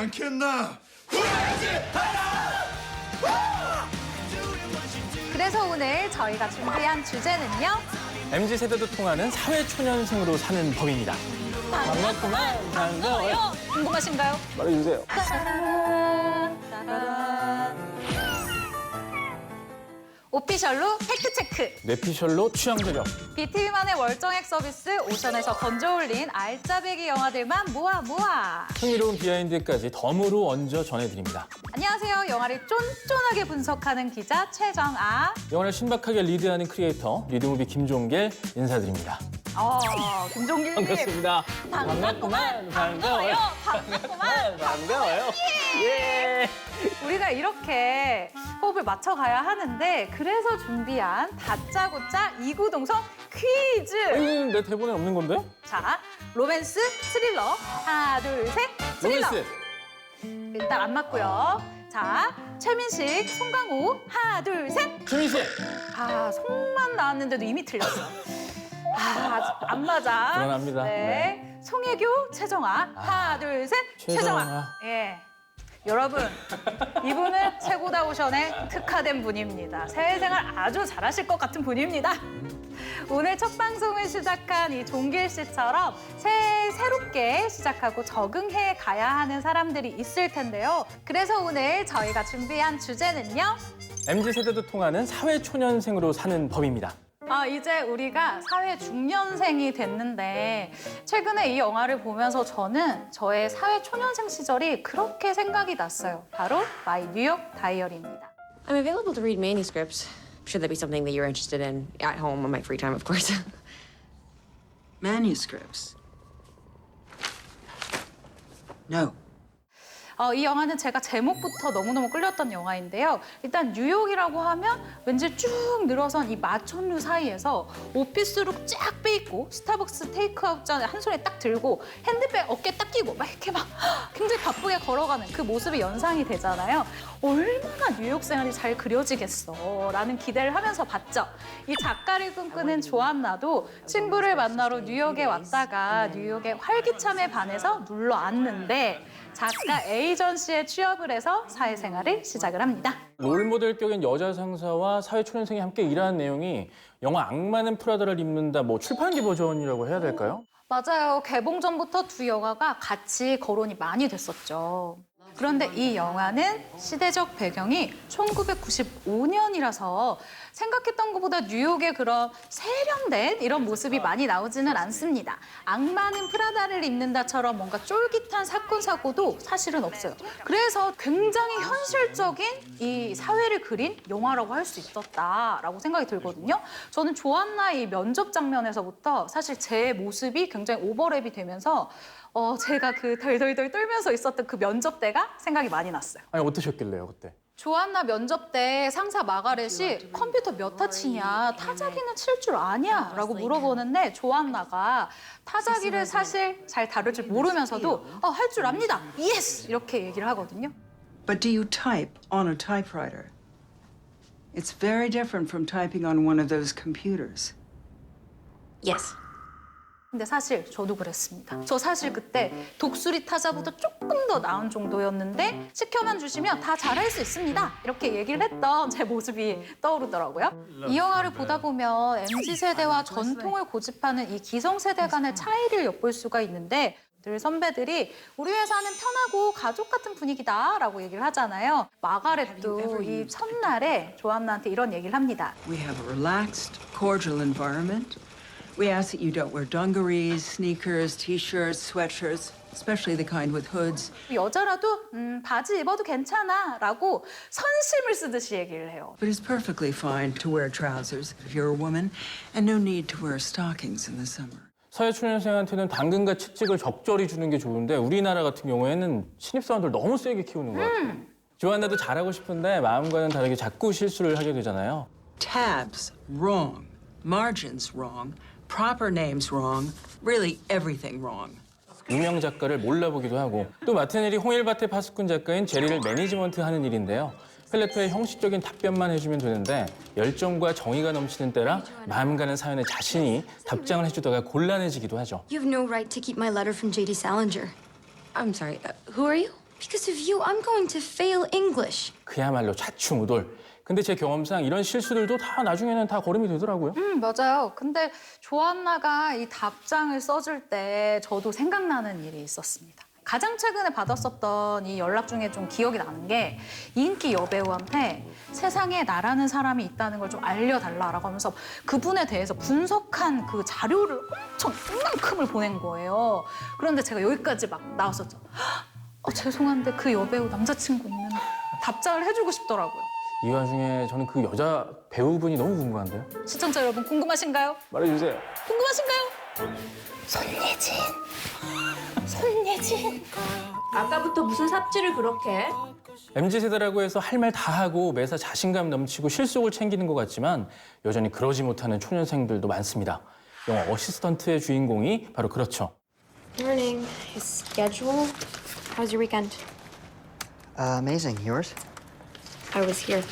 않겠나? 그래서 오늘 저희가 준비한 주제는요. MZ 세대도 통하는 사회 초년생으로 사는 법입니다. 반갑구만. 반가워요. 궁금하신가요? 말해주세요. 오피셜로 팩트체크. 뇌피셜로 취향 저격. BTV만의 월정액 서비스 오션에서 건져 올린 알짜배기 영화들만 모아 모아. 흥미로운 비하인드까지 덤으로 얹어 전해드립니다. 안녕하세요. 영화를 쫀쫀하게 분석하는 기자 최정아. 영화를 신박하게 리드하는 크리에이터 리드무비 김종길 인사드립니다. 어, 김종길님. 반갑습니다. 반갑구만. 반가워요. 반갑구만. 반가워요. 예. 우리가 이렇게 호흡을 맞춰가야 하는데 그래서 준비한 다짜고짜 이구동성 퀴즈. 이거 내 대본에 없는 건데? 자, 로맨스, 스릴러. 하나, 둘, 셋. 스릴러. 로맨스. 일단 안 맞고요. 자, 최민식, 송강호. 하나, 둘, 셋. 씨. 아, 송만 나왔는데도 이미 틀렸어. 아, 안 맞아. 불안합니다. 네. 송혜교, 최정아. 하나, 둘, 셋. 최정아. 최정아. 예. 여러분, 이분은 최고다 오션에 특화된 분입니다. 사회생활 아주 잘하실 것 같은 분입니다. 오늘 첫 방송을 시작한 이 종길 씨처럼 새해 새롭게 시작하고 적응해 가야 하는 사람들이 있을 텐데요. 그래서 오늘 저희가 준비한 주제는요. MZ 세대도 통하는 사회 초년생으로 사는 법입니다. 아, 이제 우리가 사회 중년생이 됐는데 최근에 이 영화를 보면서 저는 저의 사회 초년생 시절이 그렇게 생각이 났어요. 바로 마이 뉴욕 다이어리입니다. I'm available to read manuscripts. Should that be something that you're interested in at home on my free time, of course. Manuscripts. No. 어, 이 영화는 제가 제목부터 너무너무 끌렸던 영화인데요. 일단 뉴욕이라고 하면 왠지 쭉 늘어선 이 마천루 사이에서 오피스룩 쫙 빼입고 스타벅스 테이크아웃 잔 한 손에 딱 들고 핸드백 어깨 딱 끼고 막 이렇게 막 굉장히 바쁘게 걸어가는 그 모습이 연상이 되잖아요. 얼마나 뉴욕 생활이 잘 그려지겠어 라는 기대를 하면서 봤죠. 이 작가를 꿈꾸는 조안나도 친구를 만나러 뉴욕에 왔다가 뉴욕의 활기참에 반해서 눌러 앉는데 작가 에이전시에 취업을 해서 사회생활을 시작을 합니다. 롤모델격인 여자 상사와 사회 초년생이 함께 일하는 내용이 영화 악마는 프라다를 입는다 뭐 출판기 버전이라고 해야 될까요? 맞아요. 개봉 전부터 두 영화가 같이 거론이 많이 됐었죠. 그런데 이 영화는 시대적 배경이 1995년이라서 생각했던 것보다 뉴욕의 그런 세련된 이런 모습이 많이 나오지는 않습니다. 악마는 프라다를 입는다처럼 뭔가 쫄깃한 사건 사고도 사실은 없어요. 그래서 굉장히 현실적인 이 사회를 그린 영화라고 할 수 있었다라고 생각이 들거든요. 저는 조안나 이 면접 장면에서부터 사실 제 모습이 굉장히 오버랩이 되면서 어, 제가 그 덜덜덜 떨면서 있었던 그 면접 때가 생각이 많이 났어요. 아니 어떠셨길래요 그때? 조안나 면접 때 상사 마가렛이 컴퓨터 몇 타치냐 타자기는 칠 줄 아냐 라고 물어보는데 조안나가 타자기를 사실 잘 다룰 줄 모르면서도 어, 할 줄 압니다 예스 이렇게 얘기를 하거든요 But do you type on a typewriter? It's very different from typing on one of those computers. yes. 근데 사실 저도 그랬습니다 저 사실 그때 독수리 타자보다 조금 더 나은 정도였는데 시켜만 주시면 다 잘할 수 있습니다 이렇게 얘기를 했던 제 모습이 떠오르더라고요 이 영화를 보다 보면 MZ세대와 전통을 고집하는 이 기성 세대 간의 차이를 엿볼 수가 있는데 늘 선배들이 우리 회사는 편하고 가족 같은 분위기다라고 얘기를 하잖아요. 마가렛도 이 첫날에 조안나한테 이런 얘기를 합니다. We have a relaxed, cordial environment. We ask that you don't wear dungarees, sneakers, t-shirts, sweatshirts, especially the kind with hoods. 여자라도 음, 바지 입어도 괜찮아라고 선심을 쓰듯이 얘기를 해요. But it's perfectly fine to wear trousers if you're a woman, and no need to wear stockings in the summer. 사회 초년생한테는 당근과 채찍을 적절히 주는 게 좋은데 우리나라 같은 경우에는 신입사원들 너무 세게 키우는 것 같아요. 조한나도 잘하고 싶은데 마음과는 다르게 자꾸 실수를 하게 되잖아요. Tabs, wrong. Margins, wrong. Proper names, wrong. Really, everything wrong. 유명 작가를 몰라보기도 하고 또 맡은 일이 홍일바테 파스꾼 작가인 제리를 매니지먼트 하는 일인데요. 필레토의 형식적인 답변만 해주면 되는데 열정과 정의가 넘치는 때라 마음 가는 사연에 자신이 답장을 해주다가 곤란해지기도 하죠. You have no right to keep my letter from JD Salinger. I'm sorry. Uh, who are you? Because of you, I'm going to fail English. 그야말로 좌충우돌. 근데 제 경험상 이런 실수들도 다 나중에는 다 거름이 되더라고요. 음, 맞아요. 근데 조한나가 이 답장을 써줄 때 저도 생각나는 일이 있었습니다. 가장 최근에 받았었던 이 연락 중에 좀 기억이 나는 게 인기 여배우한테 세상에 나라는 사람이 있다는 걸 좀 알려달라라고 하면서 그분에 대해서 분석한 그 자료를 엄청 이만큼을 보낸 거예요. 그런데 제가 여기까지 막 나왔었죠. 어, 죄송한데 그 여배우 남자친구 있는 답장을 해주고 싶더라고요. 이 와중에 저는 그 여자 배우분이 너무 궁금한데요. 시청자 여러분 궁금하신가요? 말해주세요. 궁금하신가요? 손예진. 손예진. 아까부터 무슨 삽질을 그렇게 해? MZ 세대라고 해서 할 말 다 하고 매사 자신감 넘치고 실속을 챙기는 것 같지만 여전히 그러지 못하는 초년생들도 많습니다. 영화 어시스턴트의 주인공이 바로 그렇죠. Morning. Is schedule? How's your weekend? Uh, amazing. Yours? I was here.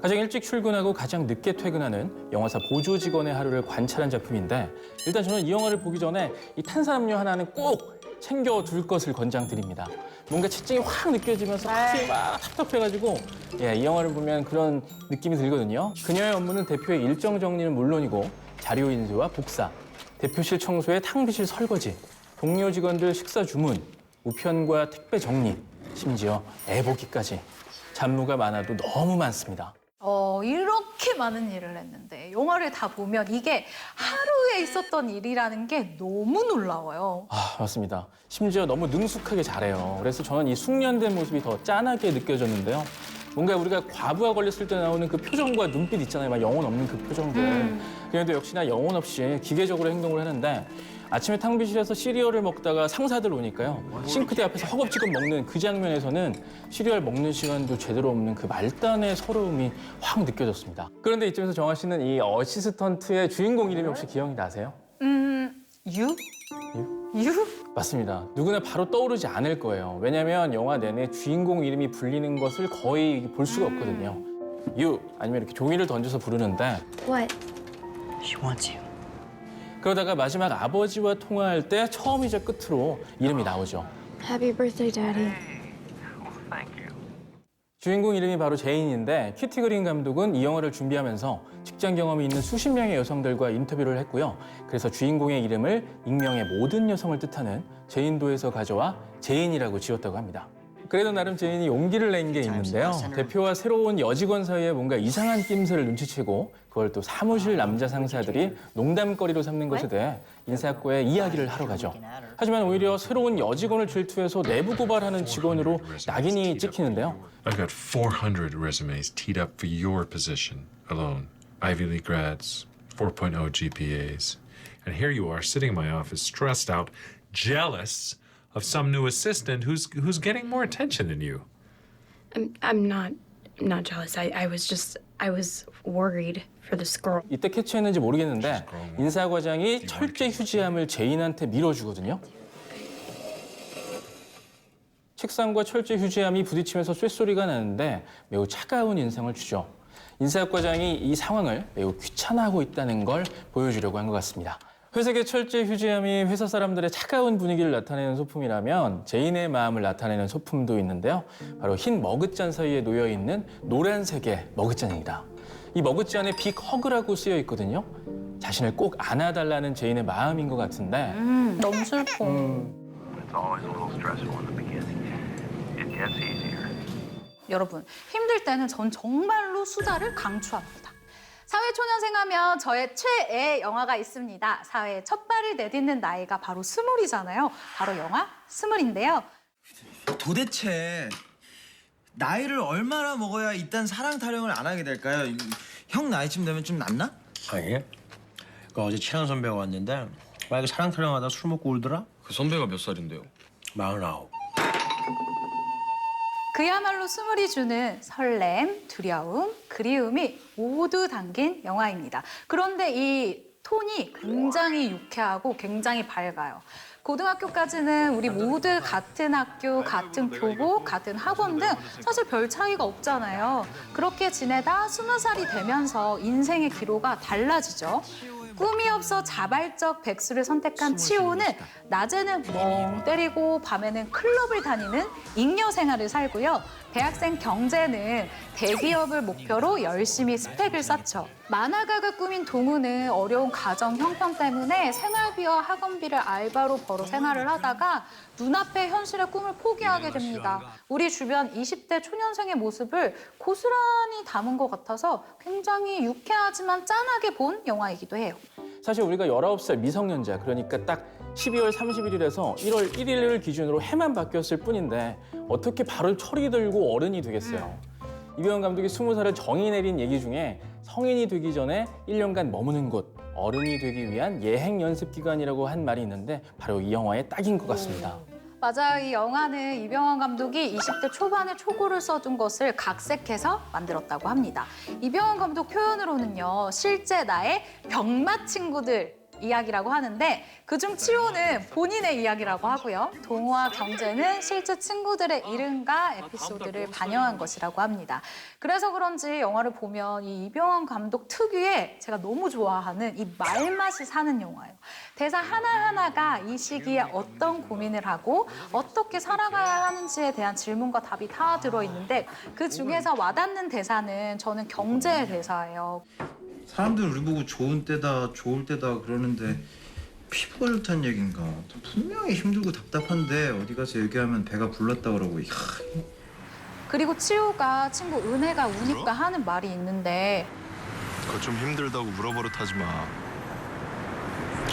가장 일찍 출근하고 가장 늦게 퇴근하는 영화사 보조 직원의 하루를 관찰한 작품인데 일단 저는 이 영화를 보기 전에 이 탄산음료 하나는 꼭 챙겨둘 것을 권장드립니다. 뭔가 채증이 확 느껴지면서 가슴이 막 텁텁해가지고 예, 이 영화를 보면 그런 느낌이 들거든요. 그녀의 업무는 대표의 일정 정리는 물론이고 자료 인쇄와 복사, 대표실 청소에 탕비실 설거지, 동료 직원들 식사 주문, 우편과 택배 정리, 심지어 애보기까지 잡무가 많아도 너무 많습니다. 어, 이렇게 많은 일을 했는데 영화를 다 보면 이게 하루에 있었던 일이라는 게 너무 놀라워요. 아, 맞습니다. 심지어 너무 능숙하게 잘해요. 그래서 저는 이 숙련된 모습이 더 짠하게 느껴졌는데요. 뭔가 우리가 과부하 걸렸을 때 나오는 그 표정과 눈빛 있잖아요. 막 영혼 없는 그 표정들. 그런데 역시나 영혼 없이 기계적으로 행동을 하는데 아침에 탕비실에서 시리얼을 먹다가 상사들 오니까요. 싱크대 앞에서 허겁지겁 먹는 그 장면에서는 시리얼 먹는 시간도 제대로 없는 그 말단의 서러움이 확 느껴졌습니다. 그런데 이쯤에서 정아 씨는 이 어시스턴트의 주인공 이름이 혹시 기억이 나세요? 음, 유? 유? 맞습니다. 누구나 바로 떠오르지 않을 거예요. 왜냐하면 영화 내내 주인공 이름이 불리는 것을 거의 볼 수가 없거든요. 유 아니면 이렇게 종이를 던져서 부르는데 What? She wants you. 그러다가 마지막 아버지와 통화할 때 처음이자 끝으로 이름이 나오죠. Happy birthday, Daddy. 주인공 이름이 바로 제인인데 큐티 그린 감독은 이 영화를 준비하면서 직장 경험이 있는 수십 명의 여성들과 인터뷰를 했고요. 그래서 주인공의 이름을 익명의 모든 여성을 뜻하는 제인도에서 가져와 제인이라고 지었다고 합니다. 그래도 나름 제인이 용기를 낸 게 있는데요. 대표와 새로운 여직원 사이에 뭔가 이상한 낌새를 눈치채고 그걸 또 사무실 남자 상사들이 농담거리로 삼는 것에 대해 인사과에 이야기를 하러 가죠. 하지만 오히려 새로운 여직원을 질투해서 내부 고발하는 직원으로 낙인이 찍히는데요. I've got 400 resumes teed up for your position alone. Ivy League grads, 4.0 GPAs. And here you are sitting in my office, stressed out, jealous of some new assistant who's who's getting more attention than you. I'm, I'm not, not jealous. I, I was just, I was worried for this girl. 이때 캐치했는지 모르겠는데 인사 과장이 철제 휴지함을 제인한테 밀어주거든요. 책상과 철제 휴지함이 부딪히면서 쇳소리가 나는데 매우 차가운 인상을 주죠. 인사 과장이 이 상황을 매우 귀찮아하고 있다는 걸 보여주려고 한 것 같습니다. 회색의 철제 휴지함이 회사 사람들의 차가운 분위기를 나타내는 소품이라면 제인의 마음을 나타내는 소품도 있는데요. 바로 흰 머그잔 사이에 놓여 있는 노란색의 머그잔입니다. 이 머그잔에 빅 허그라고 쓰여 있거든요. 자신을 꼭 안아달라는 제인의 마음인 것 같은데 음, 너무 슬퍼. It's always a little stressful in the beginning. It gets easier. 여러분, 힘들 때는 전 정말로 수다를 강추합니다. 사회초년생 하면 저의 최애 영화가 있습니다. 사회에 첫 발을 내딛는 나이가 바로 스물이잖아요. 바로 영화 스물인데요. 도대체 나이를 얼마나 먹어야 이딴 사랑 타령을 안 하게 될까요? 이- 형 나이쯤 되면 좀 낫나? 아니, 그 어제 친한 선배가 왔는데 만약에 사랑 타령하다 술 먹고 울더라? 그 선배가 몇 살인데요? 마흔아홉. 그야말로 스물이 주는 설렘, 두려움, 그리움이 모두 담긴 영화입니다. 그런데 이 톤이 굉장히 유쾌하고 굉장히 밝아요. 고등학교까지는 우리 모두 같은 학교, 같은 교복, 같은 학원 등 사실 별 차이가 없잖아요. 그렇게 지내다 스무 살이 되면서 인생의 기로가 달라지죠. 꿈이 없어 자발적 백수를 선택한 치호는 낮에는 멍 때리고 밤에는 클럽을 다니는 잉여 생활을 살고요. 대학생 경제는 대기업을 목표로 열심히 스펙을 쌓죠. 만화가가 꿈인 동우는 어려운 가정 형편 때문에 생활비와 학원비를 알바로 벌어 생활을 하다가 눈앞의 현실의 꿈을 포기하게 됩니다. 우리 주변 20대 초년생의 모습을 고스란히 담은 것 같아서 굉장히 유쾌하지만 짠하게 본 영화이기도 해요. 사실 우리가 19살 미성년자 그러니까 딱 12월 31일에서 1월 1일을 기준으로 해만 바뀌었을 뿐인데 어떻게 바로 철이 들고 어른이 되겠어요. 이병헌 감독이 20살에 정의 내린 얘기 중에 성인이 되기 전에 1년간 머무는 곳, 어른이 되기 위한 예행 연습 기간이라고 한 말이 있는데 바로 이 영화의 딱인 것 같습니다. 맞아요. 이 영화는 이병헌 감독이 20대 초반에 초고를 써둔 것을 각색해서 만들었다고 합니다. 이병헌 감독 표현으로는요, 실제 나의 병맛 친구들 이야기라고 하는데 그중 치호는 본인의 이야기라고 하고요. 동호와 경제는 실제 친구들의 이름과 에피소드를 반영한 것이라고 합니다. 그래서 그런지 영화를 보면 이 이병헌 감독 특유의 제가 너무 좋아하는 이 말맛이 사는 영화예요. 대사 하나하나가 이 시기에 어떤 고민을 하고 어떻게 살아가야 하는지에 대한 질문과 답이 다 들어있는데 그 중에서 와닿는 대사는 저는 경제의 대사예요. 사람들 우리 보고 좋은 때다 좋을 때다 그러는데 피부가 좋다는 얘긴가 분명히 힘들고 답답한데 어디 가서 얘기하면 배가 불렀다 그러고 이야, 그리고 치호가 친구 은혜가 우니까 하는 말이 있는데 그거 좀 힘들다고 물어버릇하지 마.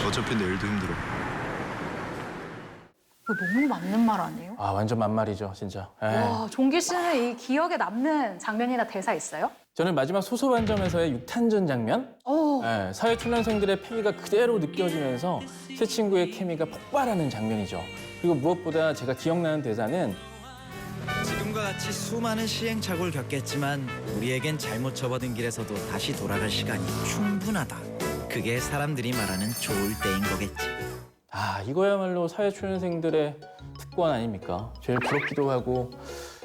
어차피 내일도 힘들어. 그거 너무 맞는 말 아니에요? 아 완전 만말이죠 진짜. 예. 와, 종기 씨는 이 기억에 남는 장면이나 대사 있어요? 저는 마지막 소소반점에서의 육탄전 장면 어, 네, 사회 초년생들의 패기가 그대로 느껴지면서 세 친구의 케미가 폭발하는 장면이죠. 그리고 무엇보다 제가 기억나는 대사는 지금과 같이 수많은 시행착오를 겪겠지만 우리에겐 잘못 접어든 길에서도 다시 돌아갈 시간이 충분하다. 그게 사람들이 말하는 좋을 때인 거겠지. 아 이거야말로 사회 초년생들의 특권 아닙니까? 제일 부럽기도 하고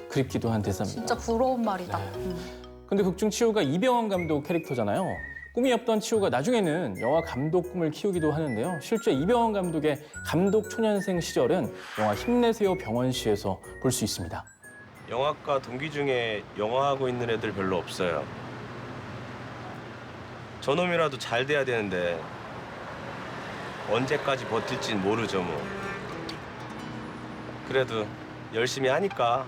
그립기도 한 대사입니다. 진짜 부러운 말이다. 네. 음. 근데 극중 치호가 이병헌 감독 캐릭터잖아요. 꿈이 없던 치호가 나중에는 영화 감독 꿈을 키우기도 하는데요. 실제 이병헌 감독의 감독 초년생 시절은 영화 힘내세요 병원시에서 볼 수 있습니다. 영화과 동기 중에 영화하고 있는 애들 별로 없어요. 저놈이라도 잘 돼야 되는데 언제까지 버틸진 모르죠 뭐. 그래도 열심히 하니까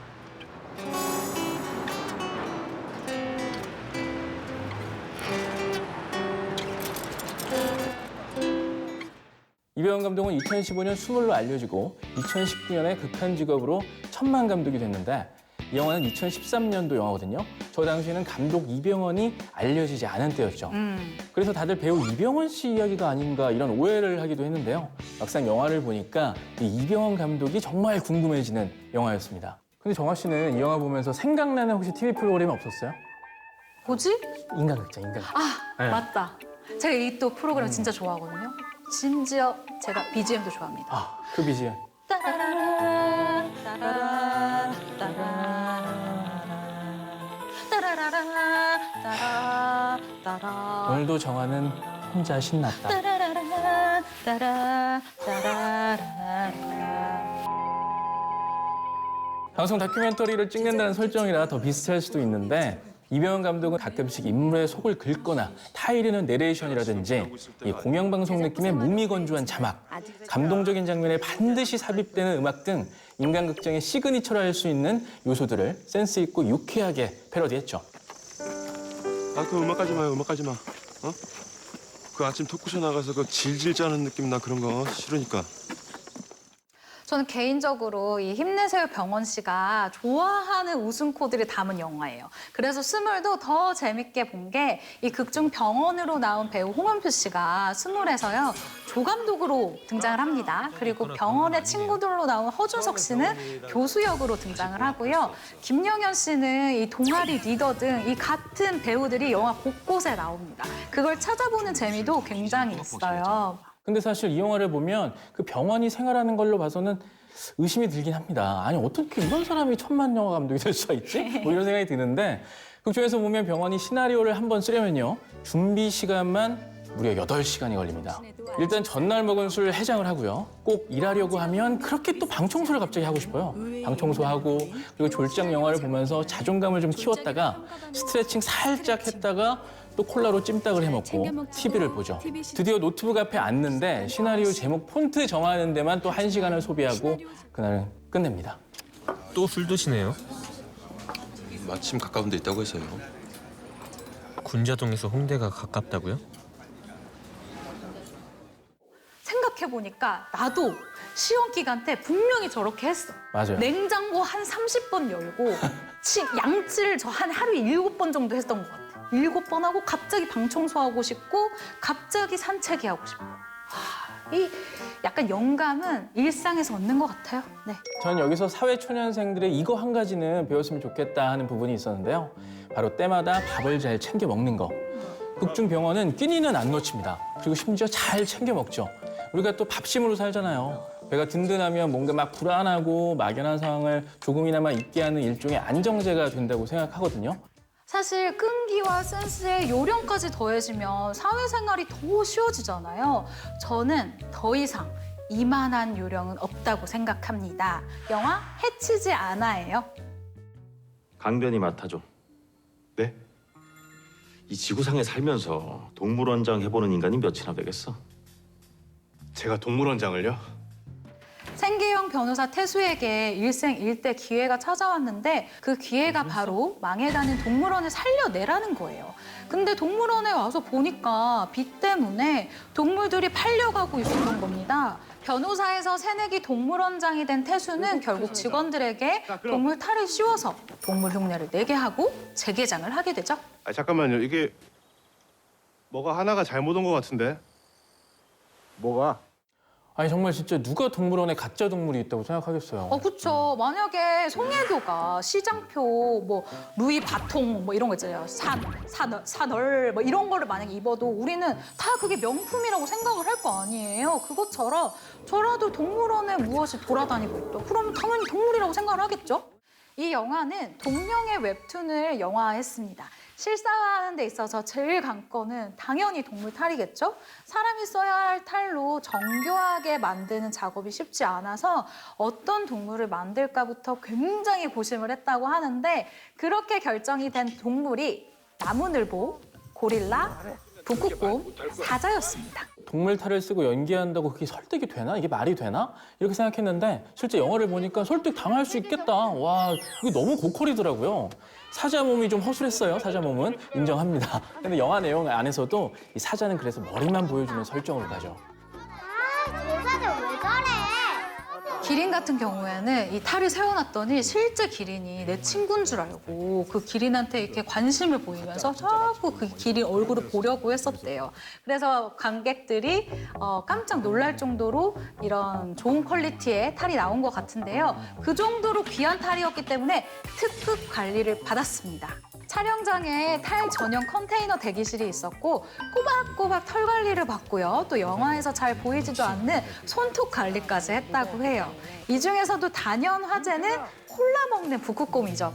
이병헌 감독은 2015년 스물로 알려지고 2019년에 극한 직업으로 천만 감독이 됐는데 이 영화는 2013년도 영화거든요. 저 당시에는 감독 이병헌이 알려지지 않은 때였죠. 음. 그래서 다들 배우 이병헌 씨 이야기가 아닌가 이런 오해를 하기도 했는데요. 막상 영화를 보니까 이 이병헌 감독이 정말 궁금해지는 영화였습니다. 근데 정화 씨는 이 영화 보면서 생각나는 혹시 TV 프로그램이 없었어요? 뭐지? 인간극장, 인간극장. 아, 네. 맞다. 제가 이 또 프로그램 진짜 좋아하거든요. 심지어 제가 BGM도 좋아합니다. 아, 그 비지엠. 따라라라, 따라라, 오늘도 정화는 혼자 신났다. 따라라라, 따라, 따라라라. 방송 다큐멘터리를 찍는다는 설정이라 더 비슷할 수도 있는데 이병헌 감독은 가끔씩 인물의 속을 긁거나 타이르는 내레이션이라든지 이 공영방송 느낌의 무미건조한 자막, 감동적인 장면에 반드시 삽입되는 음악 등 인간극장의 시그니처라 할 수 있는 요소들을 센스 있고 유쾌하게 패러디했죠. 아 그 음악하지 마요 음악하지 마 어? 그 아침 토크쇼 나가서 그 질질 짜는 느낌 나 그런 거 싫으니까 저는 개인적으로 이 힘내세요 병원 씨가 좋아하는 웃음 코드를 담은 영화예요. 그래서 스물도 더 재밌게 본 게 이 극중 병원으로 나온 배우 홍은표 씨가 스물에서요 조감독으로 등장을 합니다. 그리고 병원의 친구들로 나온 허준석 씨는 교수 역으로 등장을 하고요. 김영현 씨는 이 동아리 리더 등 이 같은 배우들이 영화 곳곳에 나옵니다. 그걸 찾아보는 재미도 굉장히 있어요. 근데 사실 이 영화를 보면 그 병원이 생활하는 걸로 봐서는 의심이 들긴 합니다. 아니 어떻게 이런 사람이 천만 영화 감독이 될 수가 있지? 뭐 이런 생각이 드는데 극 중에서 보면 병원이 시나리오를 한 번 쓰려면요 준비 시간만 무려 8시간이 걸립니다. 일단 전날 먹은 술 해장을 하고요. 꼭 일하려고 하면 그렇게 또 방 청소를 갑자기 하고 싶어요. 방 청소하고 그리고 졸장 영화를 보면서 자존감을 좀 키웠다가 스트레칭 살짝 했다가 또 콜라로 찜닭을 해먹고 TV를 보죠. 드디어 노트북 앞에 앉는데 시나리오 제목 폰트 정하는 데만 또 한시간을 소비하고 그날 끝냅니다. 또 술 드시네요. 마침 가까운 데 있다고 해서요. 군자동에서 홍대가 가깝다고요? 생각해보니까 나도 시험 기간 때 분명히 저렇게 했어. 맞아요. 냉장고 한 30번 열고 치- 양치를 저 한 하루에 일곱 번 정도 했던 것 같아. 일곱 번 하고 갑자기 방 청소하고 싶고 갑자기 산책이 하고 싶고. 하, 이 약간 영감은 일상에서 얻는 것 같아요. 네. 전 여기서 사회 초년생들의 이거 한 가지는 배웠으면 좋겠다 하는 부분이 있었는데요. 바로 때마다 밥을 잘 챙겨 먹는 거. 극중 병원은 끼니는 안 놓칩니다. 그리고 심지어 잘 챙겨 먹죠. 우리가 또 밥심으로 살잖아요. 배가 든든하면 뭔가 막 불안하고 막연한 상황을 조금이나마 잊게 하는 일종의 안정제가 된다고 생각하거든요. 사실 끈기와 센스에 요령까지 더해지면 사회생활이 더 쉬워지잖아요. 저는 더 이상 이만한 요령은 없다고 생각합니다. 영화 해치지 않아예요. 강변이 맡아줘. 네? 이 지구상에 살면서 동물원장 해보는 인간이 몇이나 되겠어? 제가 동물원장을요? 생계형 변호사 태수에게 일생 일대 기회가 찾아왔는데 그 기회가 바로 망해가는 동물원을 살려내라는 거예요. 근데 동물원에 와서 보니까 비 때문에 동물들이 팔려가고 있었던 겁니다. 변호사에서 새내기 동물원장이 된 태수는 결국 직원들에게 동물 탈을 씌워서 동물 흉내를 내게 하고 재개장을 하게 되죠. 아 잠깐만요. 이게 뭐가 하나가 잘못 온 것 같은데. 뭐가? 아니 정말 진짜 누가 동물원에 가짜 동물이 있다고 생각하겠어요. 어, 그쵸. 만약에 송혜교가 시장표, 뭐, 루이 바통, 뭐 이런 거 있잖아요. 산, 산얼, 산얼, 뭐 이런 거를 만약에 입어도 우리는 다 그게 명품이라고 생각을 할 거 아니에요. 그것처럼 저라도 동물원에 무엇이 돌아다니고 있다. 그러면 당연히 동물이라고 생각을 하겠죠? 이 영화는 동명의 웹툰을 영화화했습니다. 실사화하는 데 있어서 제일 관건은 당연히 동물 탈이겠죠? 사람이 써야 할 탈로 정교하게 만드는 작업이 쉽지 않아서 어떤 동물을 만들까부터 굉장히 고심을 했다고 하는데 그렇게 결정이 된 동물이 나무늘보, 고릴라, 북극곰, 사자였습니다. 동물 탈을 쓰고 연기한다고 그게 설득이 되나? 이게 말이 되나? 이렇게 생각했는데 실제 영화를 보니까 설득 당할 수 있겠다. 와, 이게 너무 고퀄이더라고요. 사자 몸이 좀 허술했어요. 사자 몸은 인정합니다. 근데 영화 내용 안에서도 이 사자는 그래서 머리만 보여주는 설정으로 가죠. 기린 같은 경우에는 이 탈을 세워놨더니 실제 기린이 내 친구인 줄 알고 그 기린한테 이렇게 관심을 보이면서 자꾸 그 기린 얼굴을 보려고 했었대요. 그래서 관객들이 어, 깜짝 놀랄 정도로 이런 좋은 퀄리티의 탈이 나온 것 같은데요. 그 정도로 귀한 탈이었기 때문에 특급 관리를 받았습니다. 촬영장에 탈 전용 컨테이너 대기실이 있었고 꼬박꼬박 털 관리를 받고요. 또 영화에서 잘 보이지도 않는 손톱 관리까지 했다고 해요. 이 중에서도 단연 화제는 콜라 먹는 북극곰이죠.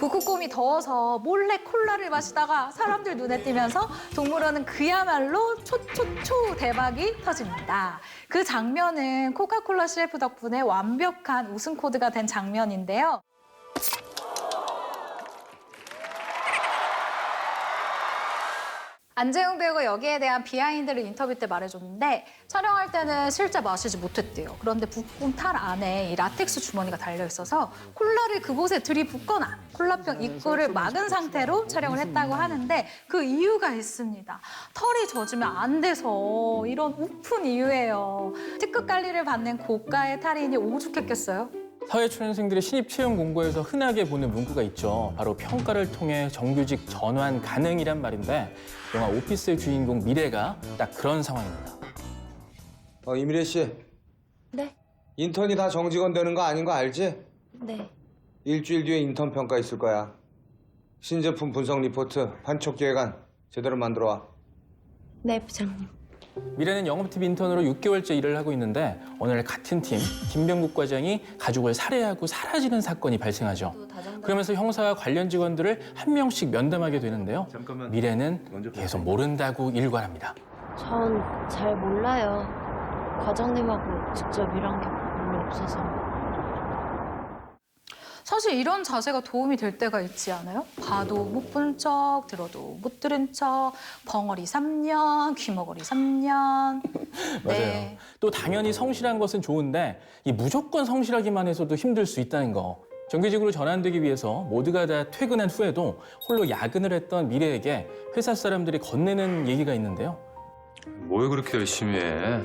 북극곰이 더워서 몰래 콜라를 마시다가 사람들 눈에 띄면서 동물원은 그야말로 초초초 대박이 터집니다. 그 장면은 코카콜라 CF 덕분에 완벽한 우승 코드가 된 장면인데요. 안재ung 배우가 여기에 대한 비하인드를 인터뷰 때 말해줬는데 촬영할 때는 실제 마시지 못했대요. 그런데 북극곰 탈 안에 이 라텍스 주머니가 달려 있어서 콜라를 그곳에 들이붓거나 콜라병 입구를 막은 상태로 촬영을 했다고 하는데 그 이유가 있습니다. 털이 젖으면 안 돼서 이런 우픈 이유예요. 특급 관리를 받는 고가의 탈이니 오죽했겠어요? 사회초년생들의 신입 채용 공고에서 흔하게 보는 문구가 있죠. 바로 평가를 통해 정규직 전환 가능이란 말인데 영화 오피스의 주인공 미래가 딱 그런 상황입니다. 어, 이미래 씨. 네. 인턴이 다 정직원 되는 거 아닌 거 알지? 네. 일주일 뒤에 인턴 평가 있을 거야. 신제품 분석 리포트, 판촉 계획안 제대로 만들어 와. 네, 부장님. 미래는 영업팀 인턴으로 6개월째 일을 하고 있는데 오늘 같은 팀 김병국 과장이 가족을 살해하고 사라지는 사건이 발생하죠. 그러면서 형사와 관련 직원들을 한 명씩 면담하게 되는데요. 미래는 계속 모른다고 일관합니다. 전 잘 몰라요. 과장님하고 직접 일한 게 별로 없어서. 사실 이런 자세가 도움이 될 때가 있지 않아요? 봐도 못 본 척, 들어도 못 들은 척, 벙어리 3년, 귀머거리 3년. 맞아요. 또 당연히 성실한 것은 좋은데 이 무조건 성실하기만 해서도 힘들 수 있다는 거. 정규직으로 전환되기 위해서 모두가 다 퇴근한 후에도 홀로 야근을 했던 미래에게 회사 사람들이 건네는 얘기가 있는데요. 뭘 그렇게 열심히 해?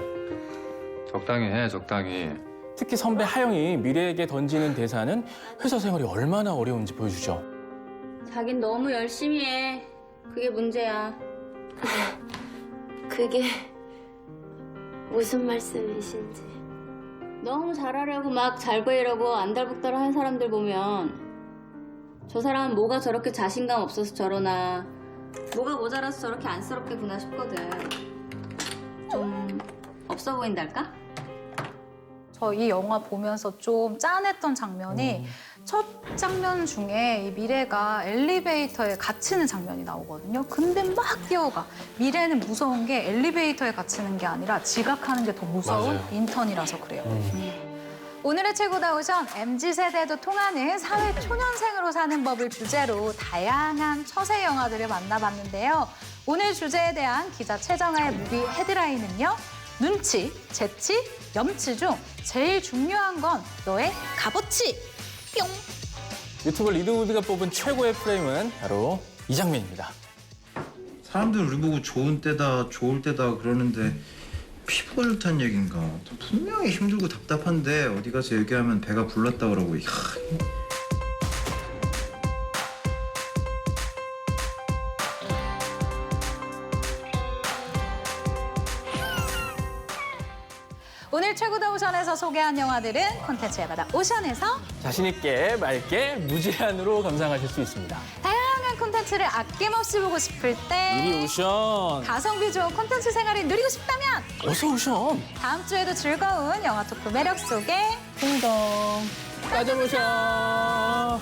적당히 해, 적당히. 특히 선배 하영이 미래에게 던지는 대사는 회사 생활이 얼마나 어려운지 보여주죠. 자긴 너무 열심히 해. 그게 문제야. 그게 무슨 말씀이신지. 너무 잘하려고 막 잘 보이려고 안달복달 하는 사람들 보면 저 사람은 뭐가 저렇게 자신감 없어서 저러나 뭐가 모자라서 저렇게 안쓰럽게구나 싶거든. 좀 없어 보인달까? 저이 영화 보면서 좀 짠했던 장면이 첫 장면 중에 이 미래가 엘리베이터에 갇히는 장면이 나오거든요. 근데 막 뛰어가. 미래는 무서운 게 엘리베이터에 갇히는 게 아니라 지각하는 게 더 무서운 맞아요. 인턴이라서 그래요. 오늘의 최고다 오션 MZ세대도 통하는 사회 초년생으로 사는 법을 주제로 다양한 처세 영화들을 만나봤는데요. 오늘 주제에 대한 기자 최정아의 무비 헤드라인은요. 눈치, 재치, 염치 중 제일 중요한 건 너의 값어치. 뿅. 유튜브 리드우드가 뽑은 최고의 프레임은 바로 이 장면입니다. 사람들 우리 보고 좋은 때다 좋을 때다 그러는데 피부가 좋다는 얘긴가 분명히 힘들고 답답한데 어디 가서 얘기하면 배가 불렀다 그러고 이야, 오션에서 소개한 영화들은 콘텐츠에 받아 오션에서 자신 있게 맑게 무제한으로 감상하실 수 있습니다. 다양한 콘텐츠를 아낌없이 보고 싶을 때 이리 오션. 가성비 좋은 콘텐츠 생활을 누리고 싶다면 어서 오션. 다음 주에도 즐거운 영화 토크 매력 속에 풍덩. 빠져보셔.